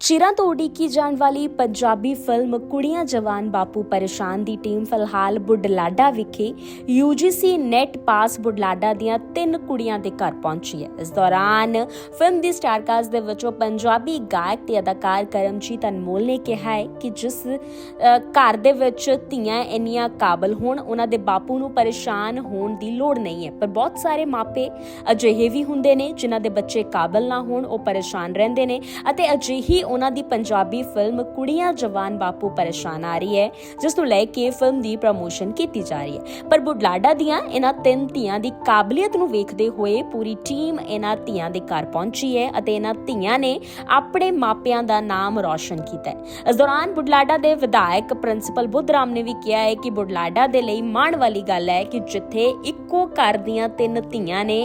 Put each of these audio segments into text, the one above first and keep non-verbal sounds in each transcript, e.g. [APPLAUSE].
ਚਿਰਾਂ ਤੋਂ ਉਡੀਕੀ ਜਾਣ ਵਾਲੀ ਪੰਜਾਬੀ ਫਿਲਮ ਕੁੜੀਆਂ ਜਵਾਨ ਬਾਪੂ ਪਰੇਸ਼ਾਨ ਦੀ ਟੀਮ ਫਿਲਹਾਲ ਬੁਢਲਾਡਾ ਵਿਖੇ UGC ਨੈਟ ਪਾਸ ਬੁਢਲਾਡਾ ਦੀਆਂ ਤਿੰਨ ਕੁੜੀਆਂ ਦੇ ਘਰ ਪਹੁੰਚੀ ਹੈ। ਇਸ ਦੌਰਾਨ ਫਿਲਮ ਦੀ ਸਟਾਰਕਾਸਟ ਦੇ ਵਿੱਚੋਂ ਪੰਜਾਬੀ ਗਾਇਕ ਤੇ ਅਦਾਕਾਰ ਕਰਮਜੀਤ ਅਨਮੋਲ ਨੇ ਕਿਹਾ ਹੈ ਕਿ ਜਿਸ ਘਰ ਦੇ ਵਿੱਚ ਧੀਆਂ ਇੰਨੀਆਂ ਕਾਬਲ ਹੋਣ, ਉਹਨਾਂ ਦੇ ਬਾਪੂ ਨੂੰ ਪਰੇਸ਼ਾਨ ਹੋਣ ਦੀ ਲੋੜ ਨਹੀਂ ਹੈ। ਪਰ ਬਹੁਤ ਸਾਰੇ ਮਾਪੇ ਅਜਿਹੇ ਵੀ ਹੁੰਦੇ ਨੇ ਜਿਨ੍ਹਾਂ ਦੇ ਬੱਚੇ ਕਾਬਲ ਨਾ ਹੋਣ, ਉਹ ਪਰੇਸ਼ਾਨ ਰਹਿੰਦੇ ਨੇ ਅਤੇ ਅਜਿਹੀ ਉਹਨਾਂ ਦੀ ਪੰਜਾਬੀ ਫਿਲਮ ਕੁੜੀਆਂ ਜਵਾਨ ਬਾਪੂ ਪਰੇਸ਼ਾਨ ਆ ਰਹੀ ਹੈ, ਜਿਸ ਨੂੰ ਲੈ ਕੇ ਫਿਲਮ ਦੀ ਪ੍ਰਮੋਸ਼ਨ ਕੀਤੀ ਜਾ ਰਹੀ ਹੈ। ਪਰ ਬੁਢਲਾਡਾ ਦੀਆਂ ਇਹਨਾਂ ਤਿੰਨ ਧੀਆਂ ਦੀ ਕਾਬਲੀਅਤ ਨੂੰ ਵੇਖਦੇ ਹੋਏ ਪੂਰੀ ਟੀਮ ਇਹਨਾਂ ਧੀਆਂ ਦੇ ਘਰ ਪਹੁੰਚੀ ਹੈ ਅਤੇ ਇਹਨਾਂ ਧੀਆਂ ਨੇ ਆਪਣੇ ਮਾਪਿਆਂ ਦਾ ਨਾਮ ਰੌਸ਼ਨ ਕੀਤਾ ਹੈ। ਇਸ ਦੌਰਾਨ ਬੁਢਲਾਡਾ ਦੇ ਵਿਧਾਇਕ ਪ੍ਰਿੰਸੀਪਲ ਬੁੱਧਰਾਮ ਨੇ ਵੀ ਕਿਹਾ ਹੈ ਕਿ ਬੁਢਲਾਡਾ ਦੇ ਲਈ ਮਾਣ ਵਾਲੀ ਗੱਲ ਹੈ ਕਿ ਜਿੱਥੇ ਇੱਕੋ ਘਰ ਦੀਆਂ ਤਿੰਨ ਧੀਆਂ ਨੇ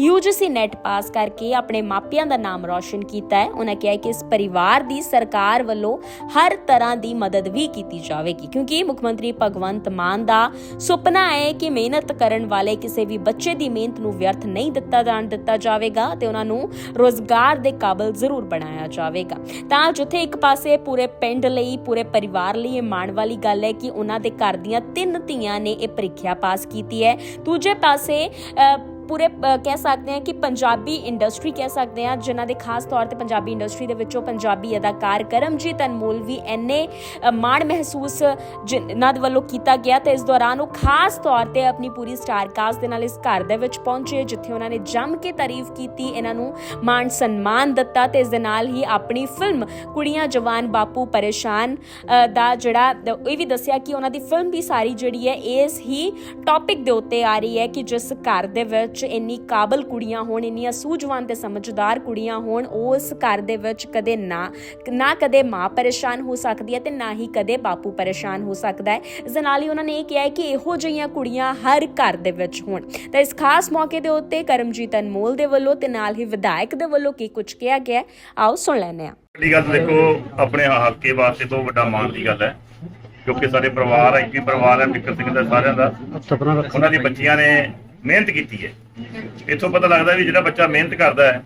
UGC ਨੈਟ ਪਾਸ ਕਰਕੇ ਆਪਣੇ ਮਾਪਿਆਂ ਦਾ ਨਾਮ ਰੌਸ਼ਨ ਕੀਤਾ ਹੈ, ਉਹਨਾਂ ਕਿਹਾ ਕਿ ਇਸ ਪਰਿਵਾਰ ਦੀ ਸਰਕਾਰ ਵੱਲੋਂ ਹਰ ਤਰ੍ਹਾਂ ਦੀ ਮਦਦ ਵੀ ਕੀਤੀ ਜਾਵੇਗੀ। ਕਿਉਂਕਿ ਮੁੱਖ ਮੰਤਰੀ ਭਗਵੰਤ ਮਾਨ ਦਾ ਸੁਪਨਾ ਹੈ ਕਿ ਮਿਹਨਤ ਕਰਨ ਵਾਲੇ ਕਿਸੇ ਵੀ ਬੱਚੇ ਦੀ ਮਿਹਨਤ ਨੂੰ ਵਿਅਰਥ ਨਹੀਂ ਦਿੱਤਾ ਜਾਣ ਦਿੱਤਾ ਜਾਵੇਗਾ ਤੇ ਉਹਨਾਂ ਨੂੰ ਰੋਜ਼ਗਾਰ ਦੇ ਕਾਬਲ ਜ਼ਰੂਰ ਬਣਾਇਆ ਜਾਵੇਗਾ। ਤਾਂ ਜਿੱਥੇ ਇੱਕ ਪਾਸੇ ਪੂਰੇ ਪਿੰਡ ਲਈ ਪੂਰੇ ਪਰਿਵਾਰ ਲਈ ਇਹ ਮਾਣ ਵਾਲੀ ਗੱਲ ਹੈ ਕਿ ਉਹਨਾਂ ਦੇ ਘਰ ਦੀਆਂ ਤਿੰਨ ਧੀਆਂ ਨੇ ਇਹ ਪ੍ਰੀਖਿਆ ਪਾਸ ਕੀਤੀ ਹੈ। ਦੂਜੇ ਪਾਸੇ ਅ, ਪੂਰੇ ਕਹਿ ਸਕਦੇ ਹਾਂ ਕਿ ਪੰਜਾਬੀ ਇੰਡਸਟਰੀ ਕਹਿ ਸਕਦੇ ਹਾਂ, ਜਿਨ੍ਹਾਂ ਦੇ ਖਾਸ ਤੌਰ ਤੇ ਪੰਜਾਬੀ ਇੰਡਸਟਰੀ ਦੇ ਵਿੱਚੋਂ ਪੰਜਾਬੀ ਅਦਾਕਾਰ ਕਰਮਜੀਤ ਅਨਮੋਲ ਵੀ ਐਨੇ ਮਾਣ ਮਹਿਸੂਸ, ਜਿਨ੍ਹਾਂ ਦੇ ਵੱਲੋਂ ਕੀਤਾ ਗਿਆ ਤੇ ਇਸ ਦੌਰਾਨ ਉਹ ਖਾਸ ਤੌਰ ਤੇ ਆਪਣੀ ਪੂਰੀ ਸਟਾਰ ਕਾਸਟ ਦੇ ਨਾਲ ਇਸ ਘਰ ਦੇ ਵਿੱਚ ਪਹੁੰਚੇ, ਜਿੱਥੇ ਉਹਨਾਂ ਨੇ ਜੰਮ ਕੇ ਤਾਰੀਫ ਕੀਤੀ, ਇਹਨਾਂ ਨੂੰ ਮਾਣ ਸਨਮਾਨ ਦਿੱਤਾ ਤੇ ਇਸ ਦੇ ਨਾਲ ਹੀ ਆਪਣੀ ਫਿਲਮ ਕੁੜੀਆਂ ਜਵਾਨ ਬਾਪੂ ਪਰੇਸ਼ਾਨ ਦਾ ਜਿਹੜਾ ਇਹ ਵੀ ਦੱਸਿਆ ਕਿ ਉਹਨਾਂ ਦੀ ਫਿਲਮ ਵੀ ਸਾਰੀ ਜਿਹੜੀ ਹੈ, ਇਸ ਹੀ ਟੌਪਿਕ ਦੇ ਉੱਤੇ ਆ ਰਹੀ ਹੈ ਕਿ ਜਿਸ ਘਰ ਦੇ ਵਿੱਚ ਇੰਨੀ ਕਾਬਲ ਕੁੜੀਆਂ ਹੋਣ ਇੰਨੀਆਂ ਸੂਝਵਾਨ ਤੇ ਸਮਝਦਾਰ ਕੁੜੀਆਂ ਹੋਣ ਉਸ ਘਰ ਦੇ ਵਿੱਚ ਕਦੇ ਨਾ ਨਾ ਕਦੇ ਮਾਂ ਪਰੇਸ਼ਾਨ ਹੋ ਸਕਦੀ ਹੈ ਤੇ ਨਾ ਹੀ ਕਦੇ ਬਾਪੂ ਪਰੇਸ਼ਾਨ ਹੋ ਸਕਦਾ ਹੈ। ਇਸ ਦੇ ਨਾਲ ਹੀ ਉਹਨਾਂ ਨੇ ਇਹ ਕਿਹਾ ਹੈ ਕਿ ਇਹੋ ਜਿਹੀਆਂ ਕੁੜੀਆਂ ਹਰ ਘਰ ਦੇ ਵਿੱਚ ਹੋਣ। ਤਾਂ ਇਸ ਖਾਸ ਮੌਕੇ ਦੇ ਉੱਤੇ ਕਰਮਜੀਤ ਅਨਮੋਲ ਦੇ ਵੱਲੋਂ ਤੇ ਨਾਲ ਹੀ ਵਿਧਾਇਕ ਦੇ ਵੱਲੋਂ ਕੀ ਕੁਝ ਕਿਹਾ ਗਿਆ ਹੈ, ਆਓ ਸੁਣ ਲੈਂਦੇ ਹਾਂ। ਵੱਡੀ ਗੱਲ ਦੇਖੋ ਆਪਣੇ ਹਲਕੇ ਵਾਸਤੇ ਬਹੁਤ ਵੱਡਾ ਮਾਣ ਦੀ ਗੱਲ ਹੈ ਕਿਉਂਕਿ ਸਾਡੇ ਪਰਿਵਾਰ ਹੈ ਇੱਕ ਪਰਿਵਾਰ ਹੈ ਬਿੱਕਰ ਸਿੰਘ ਦਾ ਸਾਰਿਆਂ ਦਾ। ਉਹਨਾਂ ਦੀ ਬੱਚੀਆਂ ਨੇ ਮਿਹਨਤ ਕੀਤੀ ਹੈ। ਇੱਥੋਂ ਪਤਾ ਲੱਗਦਾ ਵੀ ਜਿਹੜਾ ਬੱਚਾ ਮਿਹਨਤ ਕਰਦਾ ਹੈ,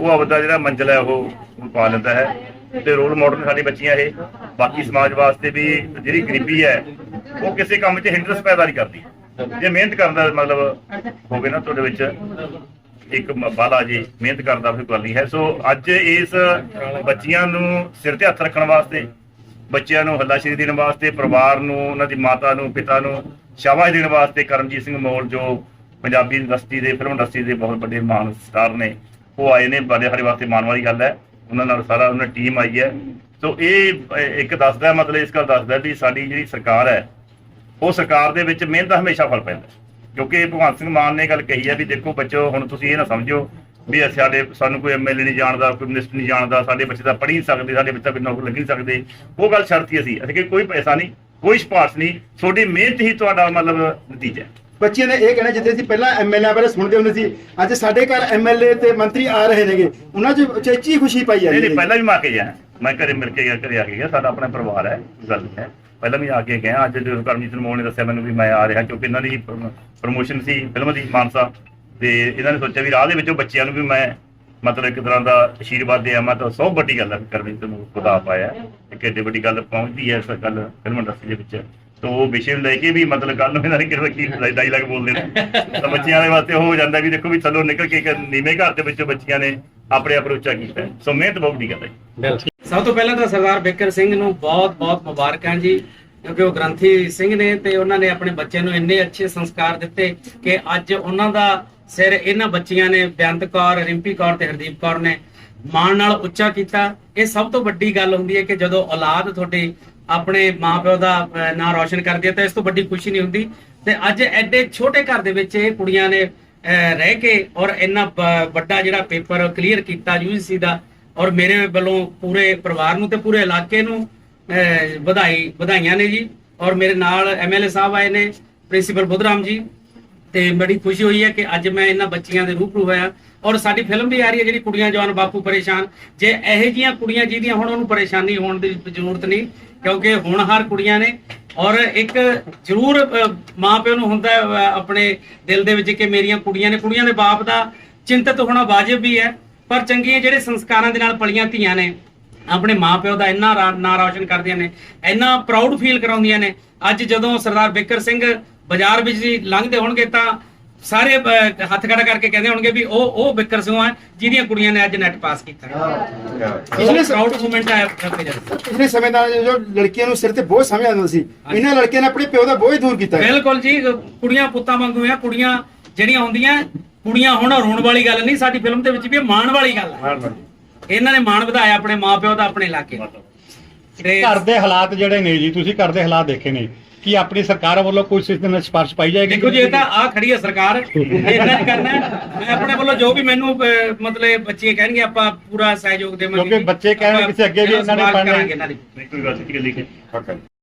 ਉਹ ਆਪਦਾ ਜਿਹੜਾ ਮੰਜ਼ਿਲ ਹੈ, ਉਹ ਪਾ ਲੈਂਦਾ ਹੈ ਤੇ ਰੋਲ ਮਾਡਲ ਸਾਡੀ ਬੱਚੀਆਂ ਇਹ। ਬਾਕੀ ਸਮਾਜ ਵਾਸਤੇ ਵੀ ਜਿਹੜੀ ਗਰੀਬੀ ਹੈ, ਉਹ ਕਿਸੇ ਕੰਮ 'ਚ ਹਿੰਡਰਸ ਪੈਦਾ ਨਹੀਂ ਕਰਦੀ। ਜੇ ਮਿਹਨਤ ਕਰਨ ਦਾ ਮਤਲਬ ਹੋਵੇ ਨਾ ਤੁਹਾਡੇ ਵਿੱਚ, ਇੱਕ ਬਾਲਾ ਜੀ ਮਿਹਨਤ ਕਰਦਾ ਫਿਰ ਗੱਲ ਨਹੀਂ ਹੈ। ਸੋ ਅੱਜ ਇਸ ਬੱਚੀਆਂ ਨੂੰ ਸਿਰ ਤੇ ਹੱਥ ਰੱਖਣ ਵਾਸਤੇ, ਬੱਚਿਆਂ ਨੂੰ ਹੱਲਾਸ਼ੇਰੀ ਦੇਣ ਵਾਸਤੇ, ਪਰਿਵਾਰ ਨੂੰ, ਉਹਨਾਂ ਦੀ ਮਾਤਾ ਨੂੰ, ਪਿਤਾ ਨੂੰ ਸ਼ਾਬਾਸ਼ ਦੇਣ ਵਾਸਤੇ ਕਰਮਜੀਤ ਸਿੰਘ ਮੋਲ ਜੋ ਪੰਜਾਬੀ ਇੰਡਸਟਰੀ ਦੇ ਫਿਲਮ ਇੰਡਸਟਰੀ ਦੇ ਬਹੁਤ ਵੱਡੇ ਮਾਨ ਸਟਾਰ ਨੇ। ਉਹ ਆਏ ਨੇ ਬੜੇ ਸਾਡੇ ਵਾਸਤੇ ਮਾਣ ਵਾਲੀ ਗੱਲ ਹੈ। ਉਹਨਾਂ ਨਾਲ ਸਾਰਾ ਉਹਨਾਂ ਟੀਮ ਆਈ ਹੈ। ਸੋ ਇਹ ਇੱਕ ਦੱਸਦਾ ਮਤਲਬ ਇਸ ਗੱਲ ਦੱਸਦਾ ਵੀ ਸਾਡੀ ਜਿਹੜੀ ਸਰਕਾਰ ਹੈ, ਉਹ ਸਰਕਾਰ ਦੇ ਵਿੱਚ ਮਿਹਨਤ ਦਾ ਹਮੇਸ਼ਾ ਫਲ ਪੈਂਦਾ ਕਿਉਂਕਿ ਭਗਵੰਤ ਸਿੰਘ ਮਾਨ ਨੇ ਗੱਲ ਕਹੀ ਹੈ ਵੀ ਦੇਖੋ ਬੱਚੋ, ਹੁਣ ਤੁਸੀਂ ਇਹ ਨਾ ਸਮਝੋ ਵੀ ਸਾਡੇ, ਸਾਨੂੰ ਕੋਈ ਐਮਐਲਏ ਨਹੀਂ ਜਾਣਦਾ, ਕੋਈ ਮਿਨਿਸਟਰ ਨਹੀਂ ਜਾਣਦਾ, ਸਾਡੇ ਬੱਚੇ ਤਾਂ ਪੜ੍ਹ ਨਹੀਂ ਸਕਦੇ, ਸਾਡੇ ਬੱਚੇ ਤਾਂ ਕੋਈ ਨੌਕਰੀ ਲੱਗ ਨਹੀਂ ਸਕਦੇ। ਉਹ ਗੱਲ ਸ਼ਰਤੀ ਅਸੀਂ। ਅਸੀਂ ਕਿ ਕੋਈ ਪੈਸਾ ਨਹੀਂ, ਕੋਈ ਸਿਫਾਰਸ਼ ਨਹੀਂ, ਤੁਹਾਡੀ ਮਿਹਨਤ ਹੀ ਤੁਹਾਡਾ ਮਤਲਬ ਨਤੀਜਾ ਹੈ। ਬੱਚਿਆਂ ਨੇ ਇਹ ਕਹਿਣਾ ਜਿੱਥੇ ਅਸੀਂ ਪਹਿਲਾਂ ਐਮਐਲਏ ਬਾਰੇ ਸੁਣਦੇ ਹੁੰਦੇ ਸੀ ਅੱਜ ਸਾਡੇ ਘਰ ਐਮਐਲਏ ਤੇ ਮੰਤਰੀ ਆ ਰਹੇ ਨੇਗੇ ਉਹਨਾਂ 'ਚ ਚੇਚੀ ਖੁਸ਼ੀ ਪਾਈ ਜਾ ਨਹੀਂ ਨਹੀਂ ਪਹਿਲਾਂ ਵੀ ਮੈਂ ਆ ਕੇ ਗਿਆ ਮੈਂ ਘਰੇ ਮਿਲ ਕੇ ਗਿਆ ਘਰੇ ਆ ਕੇ ਗਿਆ ਸਾਡਾ ਆਪਣਾ ਪਰਿਵਾਰ ਹੈ ਗੱਲ ਹੈ ਪਹਿਲਾਂ ਵੀ ਆ ਕੇ ਗਿਆ ਅੱਜ ਜਦੋਂ ਕਰਮਜੀਤ ਮੋਹਨ ਨੇ ਦੱਸਿਆ ਮੈਨੂੰ ਵੀ ਮੈਂ ਆ ਰਿਹਾ ਕਿਉਂਕਿ ਇਹਨਾਂ ਦੀ ਪ੍ਰੋਮੋਸ਼ਨ ਸੀ ਫਿਲਮ ਦੀ ਮਾਨਸਾ। ਤੇ ਇਹਨਾਂ ਨੇ ਸੋਚਿਆ ਵੀ ਰਾਹ ਦੇ ਵਿੱਚੋਂ ਬੱਚਿਆਂ ਨੂੰ ਵੀ ਮੈਂ ਮਤਲਬ ਇੱਕ ਤਰ੍ਹਾਂ ਦਾ ਆਸ਼ੀਰਵਾਦ ਦੇ ਆਵਾਂ ਤਾਂ ਸਭ ਵੱਡੀ ਗੱਲ ਹੈ ਕਰਮਜੀਤ ਨੂੰ ਖੁਦਾ ਪਾਇਆ ਇੱਕ ਏਡੀ ਵੱਡੀ ਗੱਲ ਪਹੁੰਚਦੀ ਹੈ ਇਸ ਗੱਲ ਫਿਲਮ ਇੰਡਸਟਰੀ ਦੇ ਵਿੱਚ। ਤਾਂ ਉਹ ਵਿਸ਼ੇ ਨੂੰ ਲੈ ਕੇ ਵੀ ਮਤਲਬ ਕੱਲ ਨੂੰ ਇਹਨਾਂ ਨੇ ਕਿਹੜਾ ਕੀ ਡਾਇਲੌਗ ਬੋਲਦੇ ਨੇ। ਤਾਂ ਬੱਚਿਆਂ ਦੇ ਵਾਸਤੇ ਹੋ ਜਾਂਦਾ ਵੀ ਦੇਖੋ ਵੀ ਥੱਲੋਂ ਨਿਕਲ ਕੇ ਇੱਕ ਨੀਵੇਂ ਘਰ ਦੇ ਵਿੱਚੋਂ ਬੱਚੀਆਂ ਨੇ ਆਪਣੇ ਆਪ ਨੂੰ ਉੱਚਾ ਕੀਤਾ ਸੋ ਮਿਹਨਤ ਬਹੁਤ ਦੀ ਗੱਲ ਹੈ ਸਭ ਤੋਂ ਪਹਿਲਾਂ ਤਾਂ ਸਰਦਾਰ ਬਿਕਰ ਸਿੰਘ ਨੂੰ ਬਹੁਤ-ਬਹੁਤ ਮੁਬਾਰਕਾਂ ਜੀ, ਕਿਉਂਕਿ ਉਹ ਗ੍ਰੰਥੀ ਸਿੰਘ ਨੇ ਤੇ ਉਹਨਾਂ ਨੇ ਆਪਣੇ ਬੱਚੇ ਨੂੰ ਇੰਨੇ ਅੱਛੇ ਸੰਸਕਾਰ ਦਿੱਤੇ ਕਿ ਅੱਜ ਉਹਨਾਂ ਦਾ ਸਿਰ ਇਹਨਾਂ ਬੱਚੀਆਂ ਨੇ, ਬੇਅੰਤ ਕੌਰ, ਰਿੰਪੀ ਕੌਰ ਤੇ ਹਰਦੀਪ ਕੌਰ ਨੇ ਮਾਣ ਨਾਲ ਉੱਚਾ ਕੀਤਾ। ਇਹ ਸਭ ਤੋਂ ਵੱਡੀ ਗੱਲ ਹੁੰਦੀ ਹੈ ਕਿ ਜਦੋਂ ਔਲਾਦ ਤੁਹਾਡੀ ਆਪਣੇ ਮਾਪਿਓ ਦਾ ਨਾਂ ਰੌਸ਼ਨ ਕਰਦੀ ਹੈ ਤਾਂ ਇਸ ਤੋਂ ਵੱਡੀ ਖੁਸ਼ੀ ਨਹੀਂ ਹੁੰਦੀ। ਤੇ ਅੱਜ ਐਡੇ ਛੋਟੇ ਘਰ ਦੇ ਵਿੱਚ ਇਹ ਕੁੜੀਆਂ ਨੇ ਅਹ, ਰਹਿ ਕੇ ਔਰ ਇੰਨਾ ਵੱਡਾ ਜਿਹੜਾ ਪੇਪਰ ਕਲੀਅਰ ਕੀਤਾ ਯੂਜੀਸੀ ਦਾ ਔਰ ਮੇਰੇ ਵੱਲੋਂ ਪੂਰੇ ਪਰਿਵਾਰ ਨੂੰ ਤੇ ਪੂਰੇ ਇਲਾਕੇ ਨੂੰ ਵਧਾਈ ਵਧਾਈਆਂ ਨੇ ਜੀ। ਔਰ ਮੇਰੇ ਨਾਲ ਐਮਐਲਏ ਸਾਹਿਬ ਆਏ ਨੇ ਪ੍ਰਿੰਸੀਪਲ ਬੁੱਧਰਾਮ ਜੀ। ਤੇ ਬੜੀ ਖੁਸ਼ੀ ਹੋਈ ਹੈ ਕਿ ਅੱਜ ਮੈਂ ਇਹਨਾਂ ਬੱਚੀਆਂ ਦੇ ਰੂਬਰੂ ਹੋਇਆ। ਔਰ ਸਾਡੀ ਫਿਲਮ ਵੀ ਆ ਰਹੀ ਹੈ ਜਿਹੜੀ ਕੁੜੀਆਂ ਜਵਾਨ ਬਾਪੂ ਪਰੇਸ਼ਾਨ। ਜੇ ਇਹੋ ਜੀਆਂ ਕੁੜੀਆਂ ਜਿਹਦੀਆਂ ਹੁਣ ਉਹਨੂੰ ਪਰੇਸ਼ਾਨੀ ਹੋਣ ਦੀ ਜ਼ਰੂਰਤ ਨਹੀਂ ਕਿਉਂਕਿ ਹੋਣਹਾਰ ਕੁੜੀਆਂ ਨੇ ਔਰ ਇੱਕ ਜ਼ਰੂਰ ਅਹ, ਨੂੰ ਹੁੰਦਾ ਆਪਣੇ ਦਿਲ ਦੇ ਵਿੱਚ ਕਿ ਮੇਰੀਆਂ ਕੁੜੀਆਂ ਨੇ ਕੁੜੀਆਂ ਦੇ ਬਾਪ ਦਾ ਚਿੰਤਤ ਹੋਣਾ ਵਾਜਬ ਵੀ ਹੈ ਪਰ ਚੰਗੀਆਂ ਜਿਹੜੇ ਸੰਸਕਾਰਾਂ ਦੇ ਨਾਲ ਪਲੀਆਂ ਧੀਆਂ ਨੇ ਆਪਣੇ ਮਾਪਿਓ ਦਾ ਇੰਨਾ ਨਾਂ ਰੌਸ਼ਨ ਕਰਦੀਆਂ ਨੇ ਇੰਨਾ ਪ੍ਰਾਊਡ ਫੀਲ ਕਰਾਉਂਦੀਆਂ ਨੇ ਅੱਜ ਜਦੋਂ ਸਰਦਾਰ ਬਿੱਕਰ ਸਿੰਘ ਬਾਜ਼ਾਰ ਵਿੱਚ ਲੰਘਦੇ ਹੋਣਗੇ ਤਾਂ ਸਾਰੇ ਹੱਥ ਖੜਾ ਕਰਕੇ ਕਹਿੰਦੇ ਹੋਣਗੇ ਵੀ ਉਹ ਉਹ ਬਿੱਕਰ ਸਿੰਘ ਆ ਜਿਹਦੀਆਂ ਕੁੜੀਆਂ ਨੇ ਅੱਜ ਨੈਟ ਪਾਸ ਕੀਤਾ। ਪਿਛਲੇ ਪ੍ਰਾਊਡ ਮੂਮੈਂਟ ਜਦ। ਪਿਛਲੇ ਸਮੇਂ ਦਾ ਜੋ ਲੜਕੀਆਂ ਨੂੰ ਸਿਰ ਤੇ ਬੋਝ ਸਮਝ ਆਉਂਦਾ ਸੀ ਇਹਨਾਂ ਲੜਕਿਆਂ ਨੇ ਆਪਣੇ ਪਿਓ ਦਾ ਬੋਝ ਦੂਰ ਕੀਤਾ। ਬਿਲਕੁਲ ਜੀ ਕੁੜੀਆਂ ਪੁੱਤਾਂ ਵਾਂਗੂ ਆ ਕੁੜੀਆਂ ਜਿਹੜੀਆਂ ਹੁੰਦੀਆਂ ਕੁੜੀਆਂ ਹੁਣ ਰੋਣ ਵਾਲੀ ਗੱਲ ਨਹੀਂ ਸਾਡੀ ਫਿਲਮ ਦੇ ਵਿੱਚ ਵੀ ਇਹ ਮਾਣ ਵਾਲੀ ਗੱਲ ਹੈ ਇਹਨਾਂ ਨੇ ਮਾਣ ਵਧਾਇਆ ਆਪਣੇ ਮਾਪਿਓ ਦਾ ਆਪਣੇ ਇਲਾਕੇ। ਦਾ। ਤੇ ਘਰ ਦੇ ਹਾਲਾਤ ਜਿਹੜੇ ਨੇ ਜੀ ਤੁਸੀਂ ਘਰ ਦੇ ਹਾਲਾਤ ਦੇਖੇ ਨੇ ਕੀ ਆਪਣੀ ਸਰਕਾਰ ਵੱਲੋਂ ਕੋਈ ਸਿਸਟਮ ਨਾਲ ਸਿਫਾਰਿਸ਼ ਪਾਈ ਜਾਏਗੀ? ਦੇਖੋ ਜੀ ਇਹ ਤਾਂ ਆ ਖੜੀ ਹੈ ਸਰਕਾਰ। [LAUGHS] ਇਹਨਾਂ ਨੇ ਕਰਨਾ ਹੈ। ਮੈਂ ਆਪਣੇ ਵੱਲੋਂ ਜੋ ਵੀ ਮੈਨੂੰ ਮਤਲਬ ਬੱਚੇ ਕਹਿਣਗੇ ਆਪਾਂ ਪੂਰਾ ਸਹਿਯੋਗ ਦੇਵਾਂਗੇ। ਕਿਉਂਕਿ ਬੱਚੇ ਕਹਿਣਗੇ ਕਿਸੇ ਅੱਗੇ ਵੀ ਇਹਨਾਂ ਨੇ ਪੜ੍ਹਨਾ ਹੀ- ਕਰਾਂਗੇ ਇਹਨਾਂ ਦੀ। ਨਹੀਂ ਕੋਈ ਗੱਲ ਨਹੀਂ ਲਿਖੇ